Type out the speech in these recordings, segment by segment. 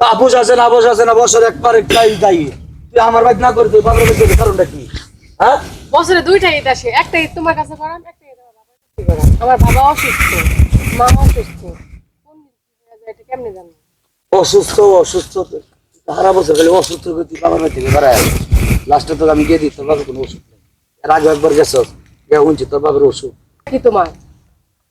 আপুস আছে না বস আছে না বছর একবার একটাই দায়ী তুই আমার বাইক না করে তুই বাবার বাইক কারণটা কি? হ্যাঁ? বছরে দুইটা ঈদ আসে একটা ঈদ তোমার কাছে করান একটা ঈদ আমার বাবা অসুস্থ মা অসুস্থ। এটা কেমনে জানো অসুস্থ অসুস্থ তো। সারা বছর খালি অসুস্থ তুই বাবার বাড়ি থেকে বেড়ায় লাস্টে তোকে আমি গিয়ে দিই তোর বাবার কোনো ওষুধ নেই। এর আগে একবার গেছ গিয়ে শুনছি তোর বাবার ওষুধ। কি তোমার?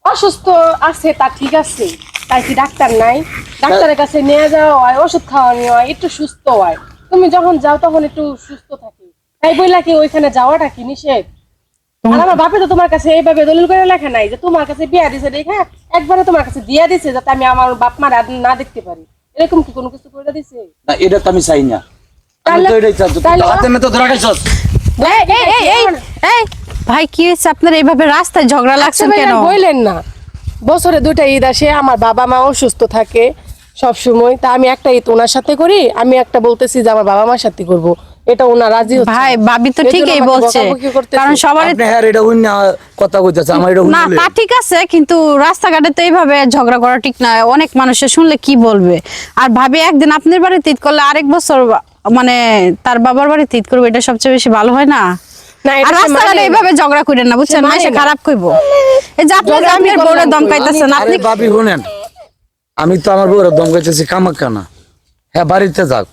অসুস্থ আছে তা ঠিক আছে। তাই কি ডাক্তার নাই? ডাক্তারের কাছে নিয়ে যাওয়া হয় ওষুধ খাওয়ানো হয় একটু সুস্থ হয়। তুমি যখন যাও তখন একটু সুস্থ থাকি। তাই বইলা কি ওইখানে যাওয়াটা কি নিষেধ? আর আমার বাপে তো তোমার কাছে এইভাবে দলিল করে লেখা নাই যে তোমার কাছে বিয়া দিছে দেখা একবারে তোমার কাছে দিয়া দিছে যাতে আমি আমার বাপ মা না দেখতে পারি। এরকম কি কোনো কিছু করে দিছে? না এটা তো আমি চাই না। ভাই কি হয়েছে? আপনার এইভাবে রাস্তায় ঝগড়া লাগছে আচ্ছা কেন? বললেন না। বছরে দুইটা ঈদ আসে আমার বাবা মা অসুস্থ থাকে সব সময় তা আমি একটা ঈদ ওনার সাথে করি আমি একটা বলতেছি যে আমার বাবা মার সাথে করব। এটা ওনার রাজি হচ্ছে ভাই ভাবি তো ঠিকই বলছে কারণ সবারই আপনি হ্যাঁ এটা উনি কথা কইতাছে আমার এটা না তা ঠিক আছে কিন্তু রাস্তাঘাটে তো এইভাবে ঝগড়া করা ঠিক না। অনেক মানুষে শুনলে কি বলবে? আর ভাবি একদিন আপনার বাড়িতে ঈদ করলে আরেক বছর মানে তার বাবার বাড়িতে ঈদ করবে এটা সবচেয়ে বেশি ভালো হয় না? আর সে রাস্তাঘাটে মানে না। এইভাবে ঝগড়া করেন না বুঝছেন? মানে খারাপ কইব। এই যে আপনি আমি আপনার বউরে করলাম দম কই? পাইতেছেন আপনি ভাবি শুনেন। আমি তো আমার বউরা দম গাইতেছি কামাক্কা না হ্যাঁ বাড়িতে যাক।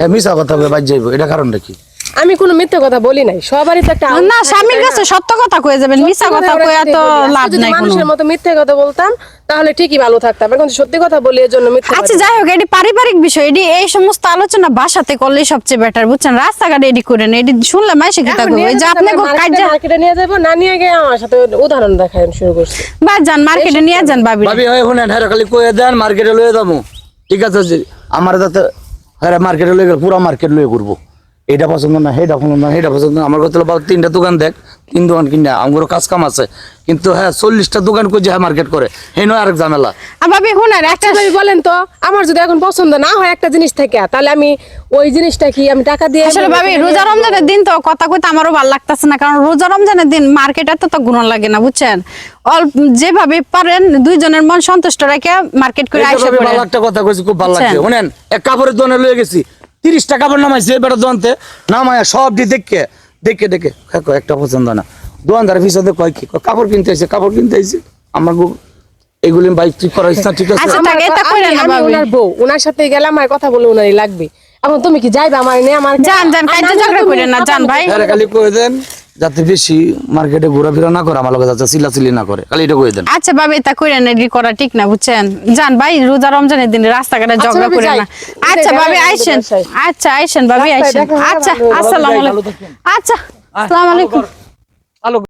হ্যাঁ মিশা কথা বলে বাজ যাইব। এটা কারণটা কি? আমি কোনো মিথ্যে কথা বলি নাই। সবারই তো একটা না স্বামীর কাছে সত্য কথা কয়ে যাবেন মিছা কথা কয়ে তো লাভ নাই কোনো। মানুষের মতো মিথ্যে কথা বলতাম তাহলে ঠিকই ভালো থাকতাম। এখন সত্যি কথা বলি এর জন্য মিথ্যে আচ্ছা যাই হোক এটি পারিবারিক বিষয়। এটি এই সমস্ত আলোচনা বাসাতে করলে সবচেয়ে বেটার বুঝছেন? রাস্তাঘাটে এটি করেন এটি শুনলে মাসে কি থাকবে? ওই যে আপনি কাজে মার্কেটে নিয়ে যাব না নিয়ে গিয়ে আমার সাথে উদাহরণ দেখায় শুরু করছি। বা যান মার্কেটে নিয়ে যান ভাবি ভাবি হয় শুনেন হ্যাঁ খালি কয়ে দেন মার্কেটে লয়ে যাব। ঠিক আছে যে আমার যাতে হ্যাঁ মার্কেটে লয়ে গেলে পুরো মার্কেট লয়ে ঘুরবো। এটা পছন্দ না সেটা পছন্দ না সেটা পছন্দ না। আমার কথা বাবা তিনটা দোকান দেখ তিন দোকান কিনে আমার কাজ কাম আছে। কিন্তু হ্যাঁ চল্লিশটা দোকান করে হ্যাঁ মার্কেট করে। সেই নয় আরেক ঝামেলা। আর ভাবি শুনেন একটা আচ্ছা ভাই বলেন তো আমার যদি এখন পছন্দ না হয় একটা জিনিস থেকে তাহলে আমি ওই জিনিসটা কি আমি টাকা দিয়ে আসলে ভাবি রোজা রমজানের দিন তো কথা কইতে আমারও ভালো লাগতেছে না কারণ রোজা রমজানের দিন মার্কেটে তো তো গুণ লাগে না বুঝছেন? অল্প যেভাবে পারেন দুইজনের মন সন্তুষ্ট রেখে মার্কেট করে আইসা পড়েন। ভালো একটা কথা কইছি খুব ভালো লাগছে। শুনেন এক কাপড়ের দোকানে লয়ে গেছি। তিরিশটা কাপড় নামাইছে বেটা দোয়ানতে। নামায় সব দিয়ে দেখে দেখে দেখে। একটা পছন্দ না। দোয়ানদার পিছনে কয় কি? কাপড় কিনতে আইছে কাপড় কিনতে আইছে। আমার বউ এগুলি বাইক ঠিক করা হয়েছে না ঠিক আছে? আচ্ছা, তাকে এটা তো- আমি- না আমি ওনার বউ। ওনার সাথে গেলে আমার কথা বলে ওনারই লাগবে। এখন তুমি কি যাইবে আমার নিয়ে? আমার যান, যান, কাজ ঝগড়া করেন কইরেন না, জান যান ভাই। পারবে হ্যাঁ খালি কই দেন যাতে বেশি মার্কেটে ঘোরাফেরা না করে আমার লোকের যাতে চিল্লাচিল্লি না করে। খালি এটা কই দেন। আচ্ছা বাবা এটা কইরেন এডি করা ঠিক না বুঝছেন? যান ভাই রোজা রমজানের দিন রাস্তাঘাটে আচ্ছা, ঝগড়া করে না। আচ্ছা বাবা আইছেন আইসেন। আচ্ছা আইছেন বাবা আইছেন আইসেন। আচ্ছা আসসালাম আলাইকুম। আচ্ছা আসসালামু আলাইকুম।